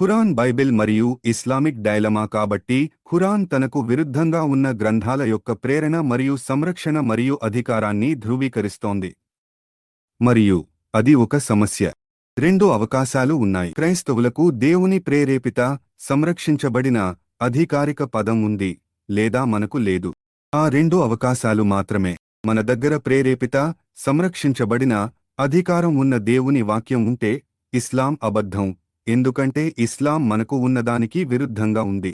Quran Bible మరియు Islamic dilemma కాబట్టి ఖురాన్ తనకు విరుద్ధంగా ఉన్న గ్రంథాల యొక్క ప్రేరణ మరియు సంరక్షణ మరియు అధికారాన్ని ధృవీకరిస్తోంది. మరియు అది ఒక సమస్య. రెండు అవకాశాలు ఉన్నాయి. క్రైస్తవులకు దేవుని ప్రేరేపిత సంరక్షించబడిన అధికారిక పదం ఉంది లేదా మనకు లేదు. ఆ రెండు అవకాశాలు మాత్రమే. మన దగ్గర ప్రేరేపిత సంరక్షించబడిన అధికారం ఉన్న దేవుని వాక్యం ఉంటే ఇస్లాం అబద్ధం. ఎందుకంటే ఇస్లాం మనకు ఉన్నదానికి విరుద్ధంగా ఉంది.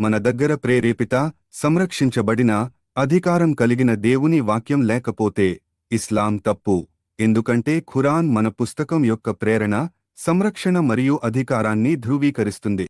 మన దగ్గర ప్రేరేపిత సంరక్షించబడిన అధికారం కలిగిన దేవుని వాక్యం లేకపోతే ఇస్లాం తప్పు. ఎందుకంటే ఖురాన్ మన పుస్తకం యొక్క ప్రేరణ సంరక్షణ మరియు అధికారాన్ని ధృవీకరిస్తుంది.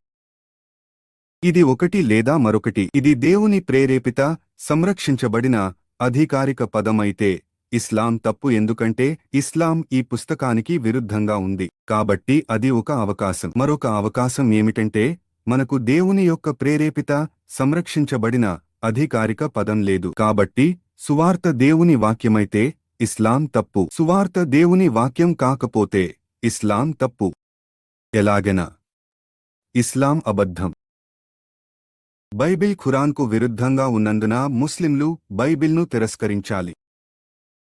ఇది ఒకటి లేదా మరొకటి. ఇది దేవుని ప్రేరేపిత సంరక్షించబడిన అధికారిక పదమైతే ఇస్లాం తప్పు ఎందుకంటే ఇస్లాం ఈ పుస్తకానికి విరుద్ధంగా ఉంది. కాబట్టి అది ఒక అవకాశం. మరొక అవకాశం ఏమిటంటే మనకు దేవుని యొక్క ప్రేరేపిత సంరక్షించబడిన అధికారిక పదం లేదు. కాబట్టి సువార్త దేవుని వాక్యమైతే ఇస్లాం తప్పు. సువార్త దేవుని వాక్యం కాకపోతే ఇస్లాం తప్పు. ఎలాగెనా ఇస్లాం అబద్ధం. బైబిల్ ఖురాన్కు విరుద్ధంగా ఉన్నందున ముస్లింలు బైబిల్ను తిరస్కరించాలి.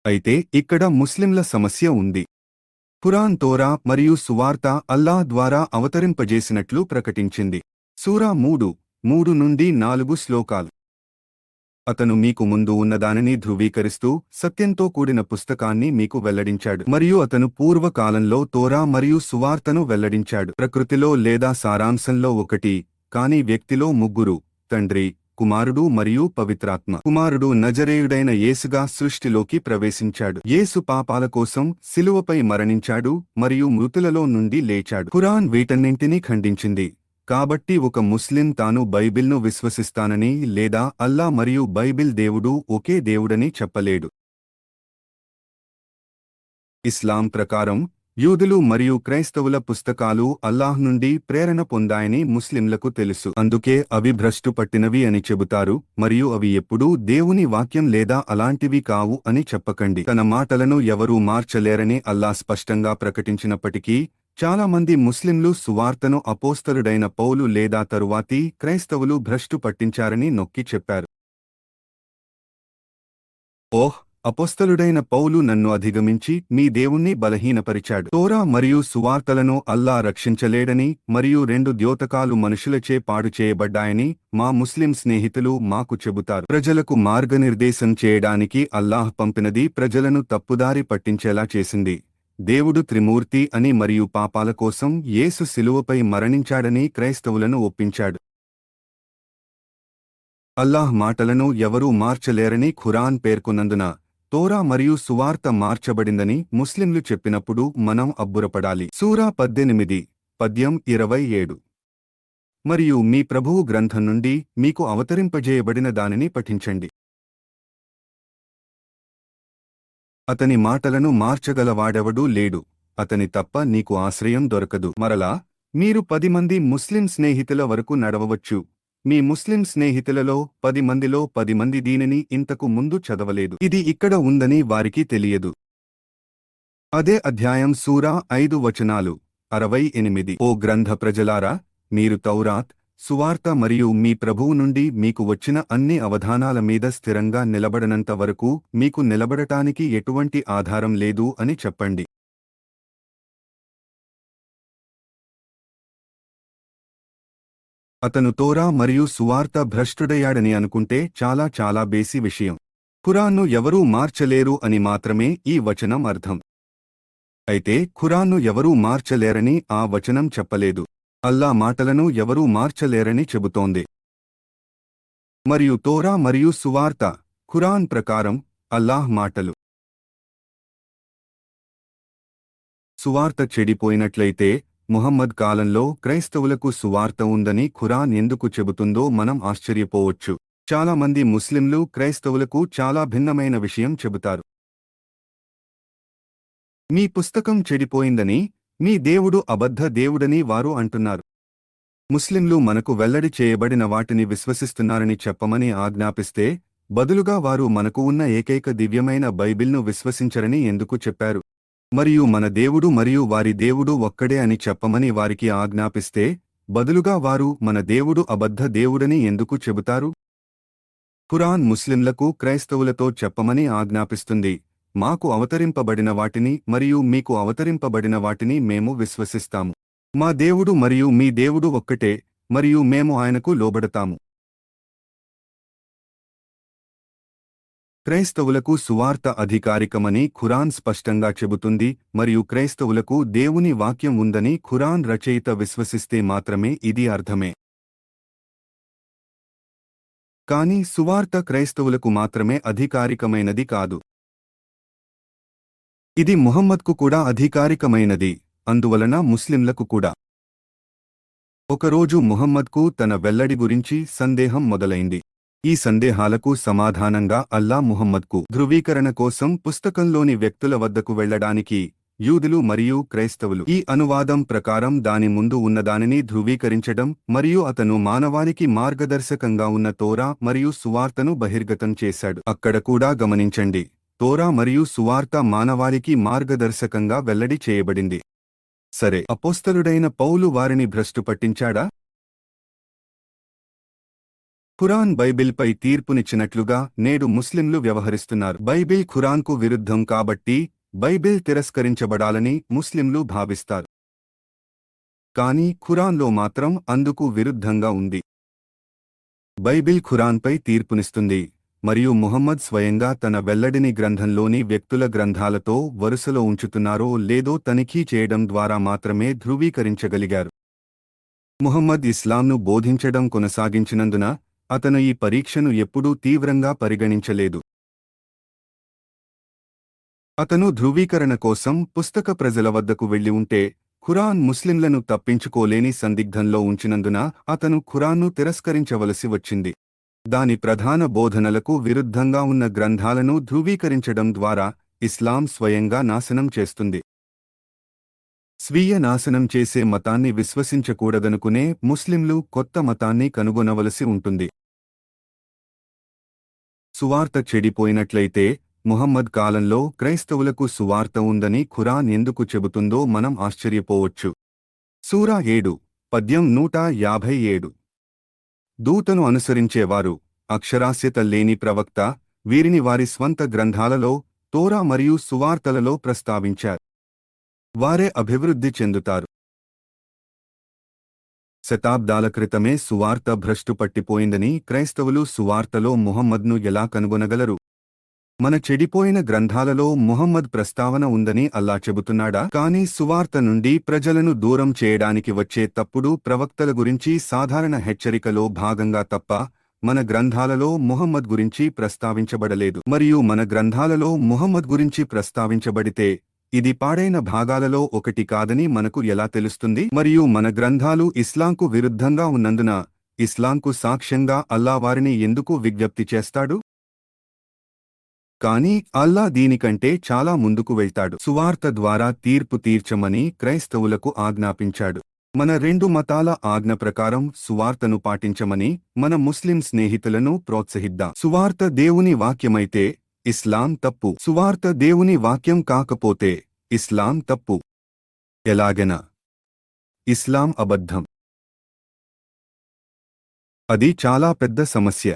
అయితే ఇక్కడ ముస్లింల సమస్య ఉంది. ఖురాన్ తోరా మరియు సువార్త అల్లాహ్ ద్వారా అవతరింపజేసినట్లు ప్రకటించింది. సూరా మూడు మూడు నుండి నాలుగు శ్లోకాలు. అతను మీకు ముందు ఉన్నదానిని ధృవీకరిస్తూ సత్యంతో కూడిన పుస్తకాన్ని మీకు వెల్లడించాడు. మరియు అతను పూర్వకాలంలో తోరా మరియు సువార్తను వెల్లడించాడు. ప్రకృతిలో లేదా సారాంశంలో ఒకటి కాని వ్యక్తిలో ముగ్గురు తండ్రి కుమారుడు మరియు పవిత్రాత్మ. కుమారుడు నజరేయుడైన యేసుగా సృష్టిలోకి ప్రవేశించాడు. యేసు పాపాల కోసం శిలువపై మరణించాడు మరియు మృతులలో నుండి లేచాడు. ఖురాన్ వీటన్నింటినీ ఖండించింది. కాబట్టి ఒక ముస్లిం తాను బైబిల్ను విశ్వసిస్తానని లేదా అల్లా మరియు బైబిల్ దేవుడు ఒకే దేవుడని చెప్పలేడు. ఇస్లాం ప్రకారం యూదులు మరియు క్రైస్తవుల పుస్తకాలు అల్లాహ్ నుండి ప్రేరణ పొందాయని ముస్లింలకు తెలుసు. అందుకే అవి భ్రష్టు పట్టినవి అని చెబుతారు మరియు అవి ఎప్పుడూ దేవుని వాక్యం లేదా అలాంటివి కావు అని చెప్పకండి. తన మాటలను ఎవరూ మార్చలేరని అల్లా స్పష్టంగా ప్రకటించినప్పటికీ చాలా మంది ముస్లింలు సువార్తను అపోస్తలుడైన పౌలు లేదా తరువాతి క్రైస్తవులు భ్రష్టు పట్టించారని నొక్కి చెప్పారు. ఓహ్! అపోస్తలుడైన పౌలు నన్ను అధిగమించి మీ దేవుణ్ణి బలహీనపరిచాడు. తోరా మరియు సువార్తలను అల్లా రక్షించలేడని మరియు రెండు ద్యోతకాలు మనుషులచే పాడు చేయబడ్డాయని మా ముస్లిం స్నేహితులు మాకు చెబుతారు. ప్రజలకు మార్గనిర్దేశం చేయడానికి అల్లాహ్ పంపినది ప్రజలను తప్పుదారి పట్టించేలా చేసింది. దేవుడు త్రిమూర్తి అని మరియు పాపాల కోసం యేసు శిలువపై మరణించాడని క్రైస్తవులను ఒప్పించాడు. అల్లాహ్ మాటలను ఎవరూ మార్చలేరని ఖురాన్ పేర్కొన్నందున తోరా మరియు సువార్త మార్చబడిందని ముస్లింలు చెప్పినప్పుడు మనం అబ్బురపడాలి. సూరా పద్దెనిమిది పద్యం ఇరవై ఏడు. మరియు మీ ప్రభువు గ్రంథం నుండి మీకు అవతరింపజేయబడిన దానిని పఠించండి. అతని మాటలను మార్చగలవాడెవడూ లేడు. అతని తప్ప నీకు ఆశ్రయం దొరకదు. మరలా మీరు పది మంది ముస్లిం స్నేహితుల వరకు నడవవచ్చు. మీ ముస్లిం స్నేహితులలో పది మందిలో పది మంది దీనిని ఇంతకు ముందు చదవలేదు. ఇది ఇక్కడ ఉందని వారికి తెలియదు. అదే అధ్యాయం సూరా ఐదు వచనాలు. అరవై ఎనిమిది. ఓ గ్రంథ ప్రజలారా మీరు తౌరాత్ సువార్త మరియు మీ ప్రభువు నుండి మీకు వచ్చిన అన్ని అవధానాల మీద స్థిరంగా నిలబడనంత వరకు మీకు నిలబడటానికి ఎటువంటి ఆధారం లేదు అని చెప్పండి. అతను తోరా మరియు సువార్త భ్రష్టుడయ్యాడని అనుకుంటే చాలా చాలా బేసి విషయం. ఖురాన్ను ఎవరూ మార్చలేరు అని మాత్రమే ఈ వచనం అర్థం. అయితే ఖురాన్ను ఎవరూ మార్చలేరని ఆ వచనం చెప్పలేదు. అల్లా మాటలను ఎవరూ మార్చలేరని చెబుతోంది. మరియు తోరా మరియు సువార్త ఖురాన్ ప్రకారం అల్లాహ్ మాటలు. సువార్త చెడిపోయినట్లయితే ముహమ్మద్ కాలంలో క్రైస్తవులకు సువార్త ఉందని ఖురాన్ ఎందుకు చెబుతుందో మనం ఆశ్చర్యపోవచ్చు. చాలా మంది ముస్లింలు క్రైస్తవులకు చాలా భిన్నమైన విషయం చెబుతారు. మీ పుస్తకం చెడిపోయిందని మీ దేవుడు అబద్ధ దేవుడని వారు అంటున్నారు. ముస్లింలు మనకు వెల్లడి చేయబడిన వాటిని విశ్వసిస్తున్నారని చెప్పమని ఆజ్ఞాపిస్తే బదులుగా వారు మనకు ఉన్న ఏకైక దివ్యమైన బైబిల్ను విశ్వసించరని ఎందుకు చెప్పారు? మరియు మన దేవుడు మరియు వారి దేవుడు ఒక్కడే అని చెప్పమని వారికి ఆజ్ఞాపిస్తే బదులుగా వారు మన దేవుడు అబద్ధ దేవుడని ఎందుకు చెబుతారు? ఖురాన్ ముస్లింలకు క్రైస్తవులతో చెప్పమని ఆజ్ఞాపిస్తుంది. మాకు అవతరింపబడిన వాటిని మరియు మీకు అవతరింపబడిన వాటిని మేము విశ్వసిస్తాము. మా దేవుడు మరియు మీ దేవుడు ఒక్కటే మరియు మేము ఆయనకు లోబడతాము. క్రైస్తవులకు సువార్త అధికారికమని ఖురాన్ స్పష్టంగా చెబుతుంది మరియు క్రైస్తవులకు దేవుని వాక్యం ఉందని ఖురాన్ రచయిత విశ్వసిస్తే మాత్రమే ఇది అర్థమే. కాని సువార్త క్రైస్తవులకు మాత్రమే అధికారికమైనది కాదు. ఇది ముహమ్మద్కు కూడా అధికారికమైనది అందువలన ముస్లింలకు కూడా. ఒకరోజు ముహమ్మద్కు తన వెల్లడి గురించి సందేహం మొదలైంది. ఈ సందేహాలకు సమాధానంగా అల్లా ముహమ్మద్కు ధృవీకరణ కోసం పుస్తకంలోని వ్యక్తుల వద్దకు వెళ్ళడానికి యూదులు మరియు క్రైస్తవులు ఈ అనువాదం ప్రకారం దాని ముందు ఉన్నదానిని ధృవీకరించడం మరియు అతను మానవానికి మార్గదర్శకంగా ఉన్న తోరా మరియు సువార్తను బహిర్గతం చేశాడు. అక్కడ కూడా గమనించండి తోరా మరియు సువార్త మానవాళికి మార్గదర్శకంగా వెల్లడి చేయబడింది. సరే అపోస్తలుడైన పౌలు వారిని భ్రష్టు పట్టించాడా? ఖురాన్ బైబిల్పై తీర్పునిచ్చినట్లుగా నేడు ముస్లింలు వ్యవహరిస్తున్నారు. బైబిల్ ఖురాన్కు విరుద్ధం కాబట్టి బైబిల్ తిరస్కరించబడాలని ముస్లింలు భావిస్తారు. కానీ ఖురాన్లో మాత్రం అందుకు విరుద్ధంగా ఉంది. బైబిల్ ఖురాన్పై తీర్పునిస్తుంది. మరియు ముహమ్మద్ స్వయంగా తన వెల్లడిని గ్రంథంలోని వ్యక్తుల గ్రంథాలతో వరుసలో ఉంచుతున్నారో లేదో తనిఖీ చేయడం ద్వారా మాత్రమే ధృవీకరించగలిగారు. ముహమ్మద్ ఇస్లాంను బోధించడం కొనసాగించినందున అతను ఈ పరీక్షను ఎప్పుడూ తీవ్రంగా పరిగణించలేదు. అతను ధృవీకరణ కోసం పుస్తక ప్రజల వద్దకు వెళ్ళి ఉంటే ఖురాన్ ముస్లింలను తప్పించుకోలేని సందిగ్ధంలో ఉంచినందున అతను ఖురాన్ను తిరస్కరించవలసి వచ్చింది. దాని ప్రధాన బోధనలకు విరుద్ధంగా ఉన్న గ్రంథాలను ధృవీకరించడం ద్వారా ఇస్లాం స్వయంగా నాశనం చేస్తుంది. స్వీయ నాశనం చేసే మతాన్ని విశ్వసించకూడదనుకునే ముస్లింలు కొత్త మతాన్ని కనుగొనవలసి ఉంటుంది. సువార్త చెడిపోయినట్లయితే ముహమ్మద్ కాలంలో క్రైస్తవులకు సువార్త ఉందని ఖురాన్ ఎందుకు చెబుతుందో మనం ఆశ్చర్యపోవచ్చు. సూరా ఏడు పద్యం నూట యాభై ఏడు. దూతను అనుసరించేవారు అక్షరాస్యత లేని ప్రవక్త వీరిని వారి స్వంత గ్రంథాలలో తోరా మరియు సువార్తలలో ప్రస్తావించారు. వారే అభివృద్ధి చెందుతారు. శతాబ్దాల క్రితమే సువార్త భ్రష్టు పట్టిపోయిందని క్రైస్తవులు సువార్తలో ముహమ్మద్ను ఎలా కనుగొనగలరు? మన చెడిపోయిన గ్రంథాలలో ముహమ్మద్ ప్రస్తావన ఉందని అల్లా చెబుతున్నాడా? కానీ సువార్త నుండి ప్రజలను దూరం చేయడానికి వచ్చే తప్పుడు ప్రవక్తల గురించి సాధారణ హెచ్చరికలో భాగంగా తప్ప మన గ్రంథాలలో ముహమ్మద్ గురించి ప్రస్తావించబడలేదు. మరియు మన గ్రంథాలలో ముహమ్మద్ గురించి ప్రస్తావించబడితే ఇది పాడైన భాగాలలో ఒకటి కాదని మనకు ఎలా తెలుస్తుంది? మరియు మన గ్రంథాలు ఇస్లాంకు విరుద్ధంగా ఉన్నందున ఇస్లాంకు సాక్ష్యంగా అల్లా వారిని ఎందుకు విజ్ఞప్తి చేస్తాడు? కాని అల్లా దీనికంటే చాలా ముందుకు వెళ్తాడు. సువార్త ద్వారా తీర్పు తీర్చమని క్రైస్తవులకు ఆజ్ఞాపించాడు. మన రెండు మతాల ఆజ్ఞ ప్రకారం సువార్తను పాటించమని మన ముస్లిం స్నేహితులను ప్రోత్సహిద్దాం. సువార్త దేవుని వాక్యమైతే ఇస్లాం తప్పు. సువార్త దేవుని వాక్యం కాకపోతే ఇస్లాం తప్పు. ఎలాగెన ఇస్లాం అబద్ధం. అది చాలా పెద్ద సమస్య.